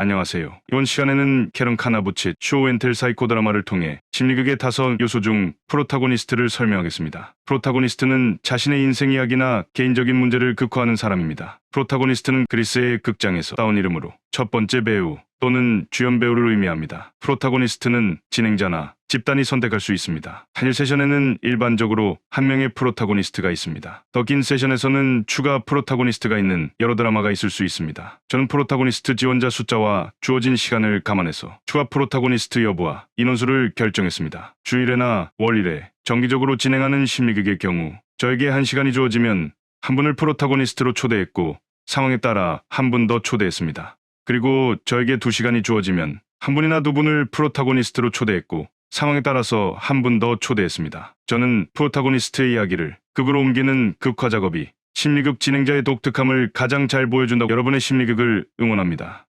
안녕하세요. 이번 시간에는 캐런 카나부치 쇼엔텔 사이코 드라마를 통해 심리극의 다섯 요소 중 프로타고니스트를 설명하겠습니다. 프로타고니스트는 자신의 인생 이야기나 개인적인 문제를 극화하는 사람입니다. 프로타고니스트는 그리스의 극장에서 따온 이름으로 첫 번째 배우 또는 주연 배우를 의미합니다. 프로타고니스트는 진행자나 집단이 선택할 수 있습니다. 단일 세션에는 일반적으로 한 명의 프로타고니스트가 있습니다. 더 긴 세션에서는 추가 프로타고니스트가 있는 여러 드라마가 있을 수 있습니다. 저는 프로타고니스트 지원자 숫자와 주어진 시간을 감안해서 추가 프로타고니스트 여부와 인원수를 결정했습니다. 주일에나 월일에 정기적으로 진행하는 심리극의 경우 저에게 한 시간이 주어지면 한 분을 프로타고니스트로 초대했고 상황에 따라 한 분 더 초대했습니다. 그리고 저에게 두 시간이 주어지면 한 분이나 두 분을 프로타고니스트로 초대했고 상황에 따라서 한 분 더 초대했습니다. 저는 프로타고니스트의 이야기를 극으로 옮기는 극화 작업이 심리극 진행자의 독특함을 가장 잘 보여준다고 여러분의 심리극을 응원합니다.